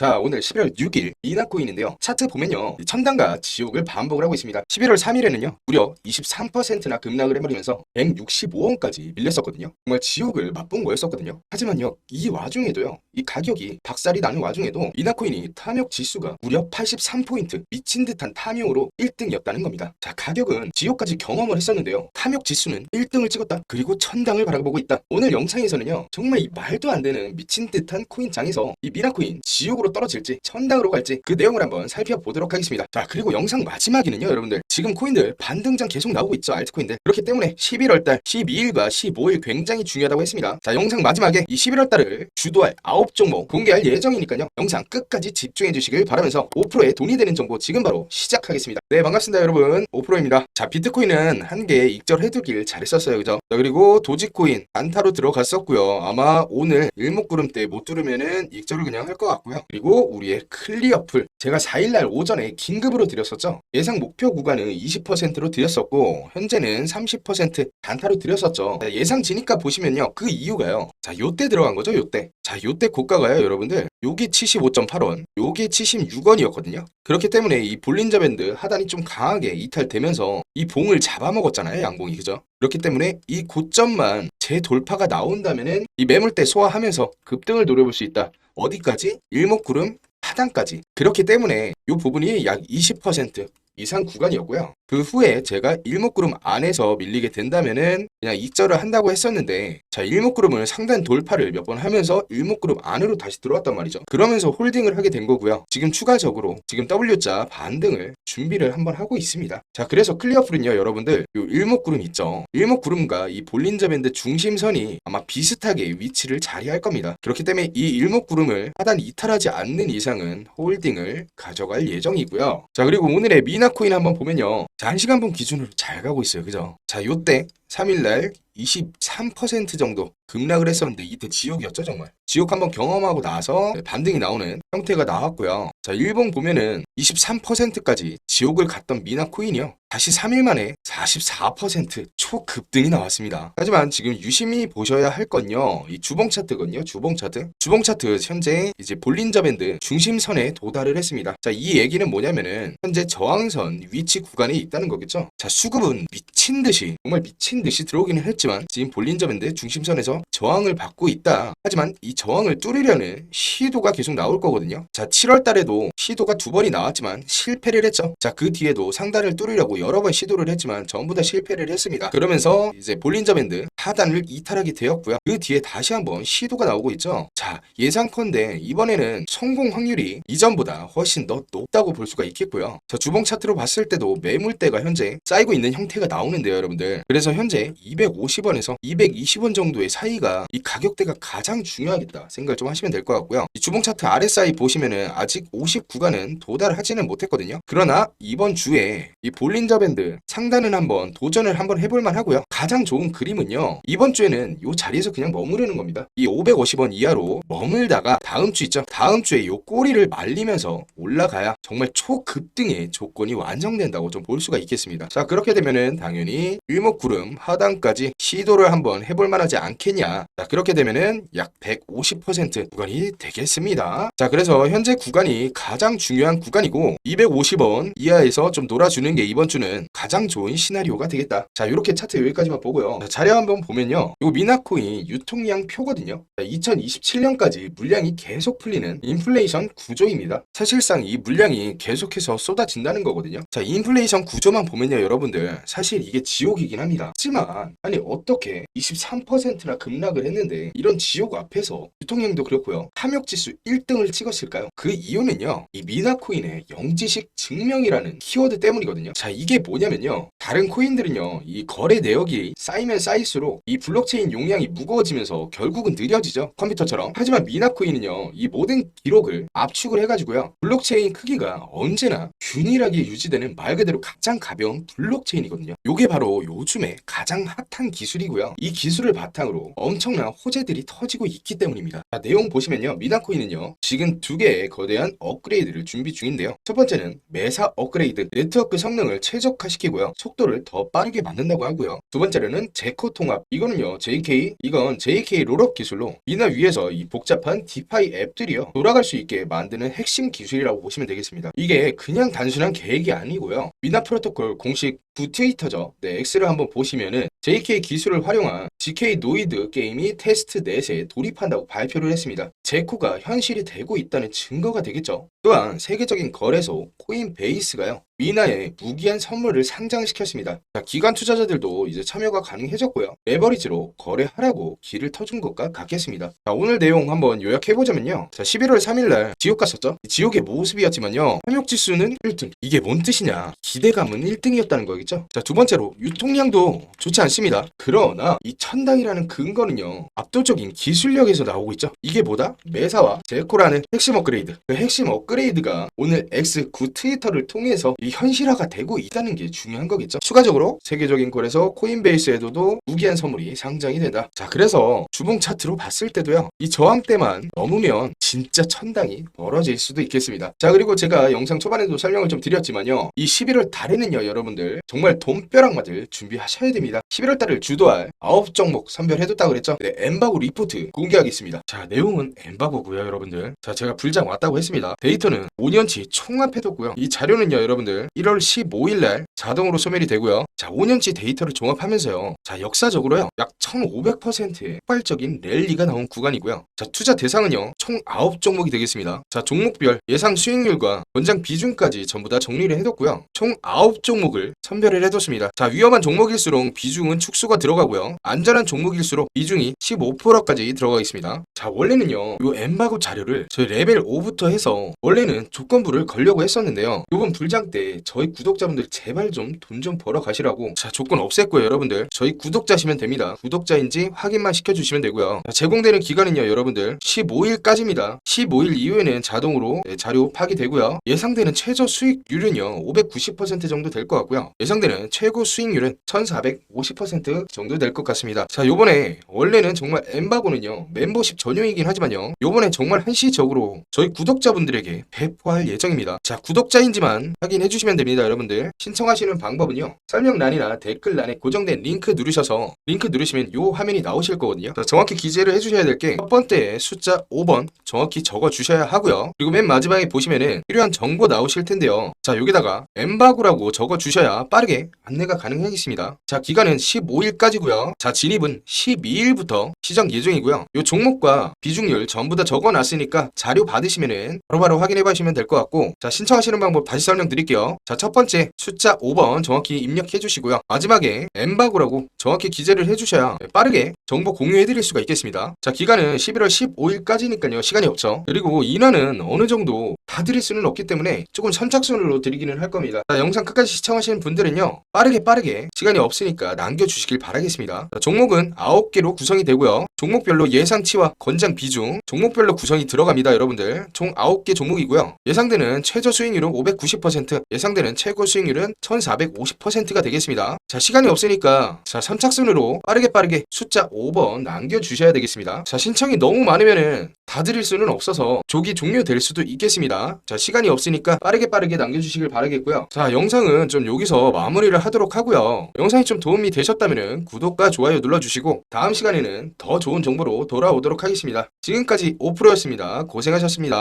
자 오늘 11월 6일 미나코인인데요. 차트 보면요. 이 천당과 지옥을 반복을 하고 있습니다. 11월 3일에는요. 무려 23%나 급락을 해버리면서 165원까지 밀렸었거든요. 정말 지옥을 맛본 거였었거든요. 하지만요. 이 와중에도요. 이 가격이 박살이 나는 와중에도 미나코인이 탐욕 지수가 무려 83포인트 미친 듯한 탐욕으로 1등이었다는 겁니다. 자 가격은 지옥까지 경험을 했었는데요. 탐욕 지수는 1등을 찍었다. 그리고 천당을 바라보고 있다. 오늘 영상에서는요. 정말 이 말도 안 되는 미친 듯한 코인장에서 이 미나코인 지옥으로 떨어질지 천당으로 갈지 그 내용을 한번 살펴보도록 하겠습니다. 자 그리고 영상 마지막에는요 여러분들. 지금 코인들 반등장 계속 나오고 있죠 알트코인들. 그렇기 때문에 11월달 12일과 15일 굉장히 중요하다고 했습니다. 자 영상 마지막에 이 11월달을 주도할 9종목 공개할 예정이니까요. 영상 끝까지 집중해 주시길 바라면서 5%에 돈이 되는 정보 지금 바로 시작하겠습니다. 네 반갑습니다 여러분. 5%입니다. 자 비트코인은 한 개 익절해두길 잘했었어요 그죠? 자 그리고 도지코인 안타로 들어갔었고요. 아마 오늘 일목구름 때못 두르면은 익절을 그냥 할 것 같고요 그리고 우리의 클리어풀. 제가 4일날 오전에 긴급으로 드렸었죠. 예상 목표 구간은 20%로 드렸었고 현재는 30% 단타로 드렸었죠. 자, 예상 지니까 보시면요 그 이유가요. 자 요때 들어간 거죠 요때. 자 요때 고가가요 여러분들. 요게 75.8원. 요게 76원이었거든요. 그렇기 때문에 이 볼린저 밴드 하단이 좀 강하게 이탈되면서 이 봉을 잡아먹었잖아요 양봉이. 그죠? 그렇기 때문에 이 고점만 재돌파가 나온다면은 이 매물대 소화하면서 급등을 노려볼 수 있다 어디까지? 일목구름 하단까지. 그렇기 때문에 이 부분이 약 20% 이상 구간이었고요. 그 후에 제가 일목구름 안에서 밀리게 된다면은 그냥 익절을 한다고 했었는데 자 일목구름을 상단 돌파를 몇 번 하면서 일목구름 안으로 다시 들어왔단 말이죠. 그러면서 홀딩을 하게 된 거고요. 지금 추가적으로 지금 W자 반등을 준비를 한번 하고 있습니다. 자 그래서 클리어풀은요 여러분들 요 일목구름 있죠. 일목구름과 이 볼린저 밴드 중심선이 아마 비슷하게 위치를 자리할 겁니다. 그렇기 때문에 이 일목구름을 하단 이탈하지 않는 이상은 홀딩을 가져갈 예정이고요. 자 그리고 오늘의 미나 코인 한번 보면요. 자, 1시간 분 기준으로 잘 가고 있어요. 그죠? 자, 요때 3일날 23% 정도 급락을 했었는데 이때 지옥이었죠 정말. 지옥 한번 경험하고 나서 반등이 나오는 형태가 나왔고요. 자 일본 보면은 23%까지 지옥을 갔던 미나코인이요. 다시 3일 만에 44% 초급등이 나왔습니다. 하지만 지금 유심히 보셔야 할 건요 이 주봉 차트거든요 주봉 차트. 주봉 차트 현재 이제 볼린저 밴드 중심선에 도달을 했습니다. 자 이 얘기는 뭐냐면은 현재 저항선 위치 구간에 있다는 거겠죠? 자 수급은 미친 듯이 정말 미친 듯이 들어오기는 했지만 지금 볼린저 밴드 중심선에서 저항을 받고 있다. 하지만 이 저항을 뚫으려는 시도가 계속 나올 거거든요. 자, 7월 달에도 시도가 두 번이 나왔지만 실패를 했죠. 자, 그 뒤에도 상단을 뚫으려고 여러 번 시도를 했지만 전부 다 실패를 했습니다. 그러면서 이제 볼린저 밴드 하단을 이탈하게 되었고요. 그 뒤에 다시 한번 시도가 나오고 있죠. 자, 예상컨대 이번에는 성공 확률이 이전보다 훨씬 더 높다고 볼 수가 있겠고요. 자, 주봉 차트로 봤을 때도 매물대가 현재 쌓이고 있는 형태가 나오는데요, 여러분들. 그래서 현재 250원에서 220원 정도의 사이 가 이 가격대가 가장 중요하겠다 생각을 좀 하시면 될 것 같고요. 이 주봉 차트 RSI 보시면은 아직 50 구간은 도달하지는 못했거든요. 그러나 이번 주에 이 볼린저 밴드 상단은 한번 도전을 한번 해볼 만 하고요. 가장 좋은 그림은요. 이번 주에는 이 자리에서 그냥 머무르는 겁니다. 이 550원 이하로 머물다가 다음 주 있죠. 다음 주에 이 꼬리를 말리면서 올라가야 정말 초급등의 조건이 완성된다고 좀 볼 수가 있겠습니다. 자 그렇게 되면은 당연히 일목구름 하단까지 시도를 한번 해볼 만하지 않겠냐. 자 그렇게 되면은 약 150% 구간이 되겠습니다. 자 그래서 현재 구간이 가장 중요한 구간이고 250원 이하에서 좀 놀아주는 게 이번 주는 가장 좋은 시나리오가 되겠다. 자 이렇게 차트 여기까지만 보고요. 자, 자료 한번 보면요. 요 미나코인 유통량 표거든요. 2027년까지 물량이 계속 풀리는 인플레이션 구조입니다. 사실상 이 물량이 계속해서 쏟아진다는 거거든요. 자 인플레이션 구조만 보면요 여러분들 사실 이게 지옥이긴 합니다. 하지만 아니 어떻게 23%나 급락을 했는데 이런 지옥 앞에서 유통량도 그렇고요. 탐욕지수 1등을 찍었을까요? 그 이유는요. 이 미나코인의 영지식 증명이라는 키워드 때문이거든요. 자 이게 뭐냐면요. 다른 코인들은요. 이 거래 내역이 쌓이면 쌓일수록 이 블록체인 용량이 무거워지면서 결국은 느려지죠. 컴퓨터처럼. 하지만 미나코인은요. 이 모든 기록을 압축을 해가지고요. 블록체인 크기가 언제나 균일하게 유지되는 말 그대로 가장 가벼운 블록체인이거든요. 요게 바로 요즘에 가장 핫한 기술이고요. 이 기술을 바탕으로 엄청난 호재들이 터지고 있기 때문입니다. 자, 내용 보시면요. 미나코인은요. 지금 두 개의 거대한 업그레이드를 준비 중인데요. 첫 번째는 매사 업그레이드 네트워크 성능을 최적화시키고요. 속도를 더 빠르게 만든다고 하고요. 두 번째로는 제코 통합 자, 이거는요, JK, 이건 JK 롤업 기술로 미나 위에서 이 복잡한 디파이 앱들이요, 돌아갈 수 있게 만드는 핵심 기술이라고 보시면 되겠습니다. 이게 그냥 단순한 계획이 아니고요. 미나 프로토콜 공식 부 트위터죠. 네, X를 한번 보시면은 JK 기술을 활용한 GK 노이드 게임이 테스트 넷에 돌입한다고 발표를 했습니다. 제코가 현실이 되고 있다는 증거가 되겠죠. 또한 세계적인 거래소 코인베이스가요. 미나의 무기한 선물을 상장시켰습니다. 자, 기관 투자자들도 이제 참여가 가능해졌고요. 레버리지로 거래하라고 길을 터준 것과 같겠습니다. 자, 오늘 내용 한번 요약해보자면요. 자, 11월 3일날 지옥 갔었죠? 지옥의 모습이었지만요. 탐욕지수는 1등. 이게 뭔 뜻이냐? 기대감은 1등이었다는 거겠죠? 자, 두 번째로 유통량도 좋지 않습니다. 그러나 이 천당이라는 근거는요. 압도적인 기술력에서 나오고 있죠. 이게 뭐다? 메사와 제코라는 핵심 업그레이드. 그 핵심 업그레이드가 오늘 X9 트위터를 통해서 이 현실화가 되고 있다는 게 중요한 거겠죠. 추가적으로 세계적인 거래소 코인베이스에도 무기한 선물이 상장이 된다. 자, 그래서 주봉 차트로 봤을 때도요. 이 저항대만 넘으면 진짜 천당이 벌어질 수도 있겠습니다. 자, 그리고 제가 영상 초반에도 설명을 좀 드렸지만요. 이 11월 달에는요, 여러분들 정말 돈벼락 맞을 준비하셔야 됩니다. 11월 달을 주도할 9 종목 선별해뒀다고 그랬죠? 네, 엠바고 리포트 공개하겠습니다. 자, 내용은 엠바고고요, 여러분들. 자, 제가 불장 왔다고 했습니다. 데이터는 5년치 총합해뒀고요. 이 자료는요, 여러분들 1월 15일 날 자동으로 소멸이 되고요. 자, 5년치 데이터를 종합하면서요. 자, 역사적으로요. 약 1500%의 폭발적인 랠리가 나온 구간이고요. 자, 투자 대상은요. 총 9종목이 되겠습니다. 자, 종목별 예상 수익률과 권장 비중까지 전부 다 정리를 해뒀고요. 총 9종목을 선별을 해뒀습니다. 자, 위험한 종목일수록 비중은 축소가 들어가고요. 안전한 종목일수록 비중이 15%까지 들어가 있습니다. 자, 원래는요. 요 엠바고 자료를 저희 레벨 5부터 해서 원래는 조건부를 걸려고 했었는데요. 요번 불장 때 저희 구독자분들 제발 좀돈좀 벌어 가시라고 자, 조건 없앴고요, 여러분들. 저희 구독자시면 됩니다. 구독자인지 확인만 시켜주시면 되고요. 자, 제공되는 기간은요, 여러분들 15일까지입니다. 15일 이후에는 자동으로 네, 자료 파기되고요. 예상되는 최저 수익률은요, 590% 정도 될 것 같고요. 예상되는 최고 수익률은 1450% 정도 될 것 같습니다. 자, 요번에 원래는 정말 엠바고는요, 멤버십 전용이긴 하지만요, 요번에 정말 한시적으로 저희 구독자분들에게 배포할 예정입니다. 자, 구독자인지만 확인해 주시면 됩니다, 여러분들. 신청하시는 방법은요, 설명란이나 댓글란에 고정된 링크 누르셔서 링크 누르시면 요 화면이 나오실 거거든요. 자, 정확히 기재를 해주셔야 될 게 첫 번째 숫자 5번 정확히 적어 주셔야 하고요. 그리고 맨 마지막에 보시면은 필요한 정보 나오실 텐데요. 자, 여기다가 엠바고라고 적어 주셔야 빠르게 안내가 가능하겠습니다. 자, 기간은 15일까지고요. 자, 진입은 12일부터 시작 예정이고요. 요 종목과 비중률 전부 다 적어 놨으니까 자료 받으시면은 바로바로 확인해 보시면 될 것 같고 자, 신청하시는 방법 다시 설명드릴게요. 자, 첫 번째 숫자 5번 정확히 입력해 주시고요. 마지막에 엠바고라고 정확히 기재를 해 주셔야 빠르게 정보 공유해 드릴 수가 있겠습니다. 자, 기간은 11월 15일까지니까요. 시간이 없죠. 그리고 인원은 어느 정도 다 드릴 수는 없기 때문에 조금 선착순으로 드리기는 할 겁니다. 자, 영상 끝까지 시청하시는 분들은요. 빠르게 빠르게 시간이 없으니까 남겨 주시길 바라겠습니다. 자, 종목은 9개로 구성이 되고요. 종목별로 예상치와 권장 비중, 종목별로 구성이 들어갑니다, 여러분들. 총 9개 종목이고요. 예상되는 최저 수익률은 590%, 예상되는 최고 수익률은 1450%가 되겠습니다. 자, 시간이 없으니까 자, 선착순으로 빠르게 빠르게 숫자 5번 남겨주셔야 되겠습니다. 자, 신청이 너무 많으면은 다 드릴 수는 없어서 조기 종료될 수도 있겠습니다. 자, 시간이 없으니까 빠르게 빠르게 남겨주시길 바라겠고요. 자, 영상은 좀 여기서 마무리를 하도록 하고요. 영상이 좀 도움이 되셨다면 구독과 좋아요 눌러주시고 다음 시간에는 더 좋은 정보로 돌아오도록 하겠습니다. 지금까지 오프로였습니다. 고생하셨습니다.